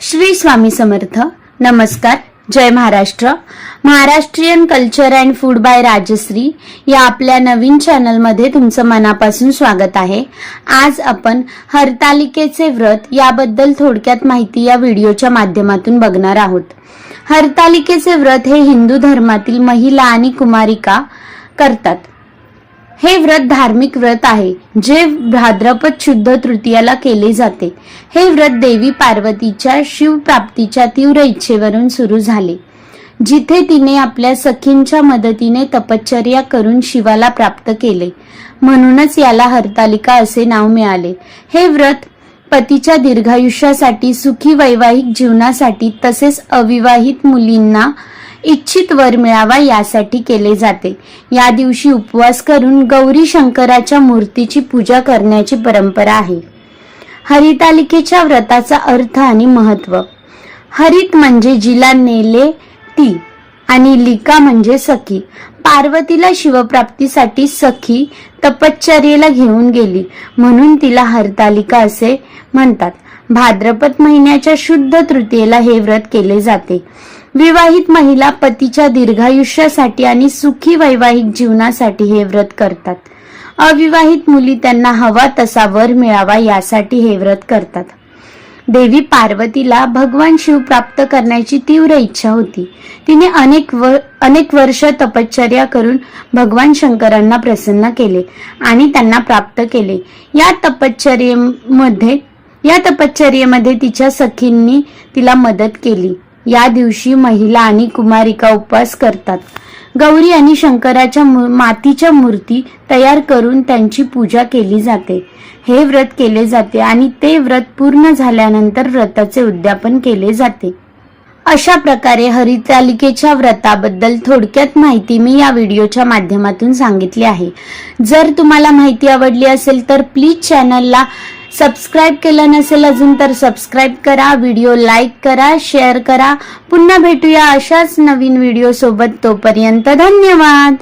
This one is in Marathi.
श्री स्वामी समर्थ. नमस्कार. जय Maharashtra. Maharashtrian culture and food by Rajashree या आपल्या नवीन चॅनलमध्ये तुमचं मनापासून स्वागत आहे. आज आपण हरतालिकेचे व्रत याबद्दल थोडक्यात माहिती या व्हिडिओच्या माध्यमातून बघणार आहोत. हरतालिकेचे व्रत हे हिंदू धर्मातील महिला आणि कुमारिका करतात. हे व्रत धार्मिक व्रत आहे जे भाद्रपद शुद्ध तृतीयाला केले जाते. हे व्रत देवी पार्वतीच्या शिवप्राप्तीच्या तीव्र इच्छेवरून सुरू झाले. जिथे तिने आपल्या सखींच्या मदतीने तपश्चर्या करून शिवाला प्राप्त केले. म्हणूनच याला हरतालिका असे नाव मिळाले. हे व्रत पतीच्या दीर्घायुष्यासाठी सुखी वैवाहिक जीवनासाठी तसेच अविवाहित मुलींना इच्छित वर मिळावा यासाठी केले जाते. या दिवशी उपवास करून गौरी शंकराच्या मूर्तीची पूजा करण्याची परंपरा आहे. हरितालिकेच्या व्रताचा अर्थ आणि महत्त्व. हरित म्हणजे जिला नेले ती आणि लिका म्हणजे सखी. पार्वतीला शिवप्राप्तीसाठी सखी तपश्चर्येला घेऊन गेली. म्हणून तिला हरतालिका असे म्हणतात. भाद्रपद महिन्याच्या शुद्ध तृतीयेला हे व्रत केले जाते. विवाहित महिला पतीच्या दीर्घायुष्यासाठी आणि सुखी वैवाहिक जीवनासाठी हे व्रत करतात. अविवाहित मुली त्यांना हवा तसा वर मिळावा यासाठी हे व्रत करतात. देवी पार्वतीला भगवान शिव प्राप्त करण्याची तीव्र इच्छा होती. तिने अनेक व अनेक वर्ष तपश्चर्या करून भगवान शंकरांना प्रसन्न केले आणि त्यांना प्राप्त केले. या तपश्चर्येमध्ये या तपश्चर्येमध्ये तिच्या सखींनी तिला मदत केली. या दिवशी महिला आणि कुमारिका उपवास करतात. गौरी आणि शंकराच्या मातीच्या मूर्ती तयार करून त्यांची पूजा केली जाते. हे व्रत केले जाते आणि ते व्रत पूर्ण झाल्यानंतर व्रताचे उद्यापन केले जाते. अशा प्रकारे हरितालिकेच्या व्रताबद्दल थोडक्यात माहिती मी या व्हिडिओच्या माध्यमातून सांगितली आहे. जर तुम्हाला माहिती आवडली असेल तर प्लीज चॅनलला सबस्क्राईब केलं नसेल अजून तर सबस्क्राईब करा व्हिडिओ लाईक करा शेअर करा. पुन्हा भेटूया अशाच नवीन व्हिडिओ सोबत. तोपर्यंत धन्यवाद.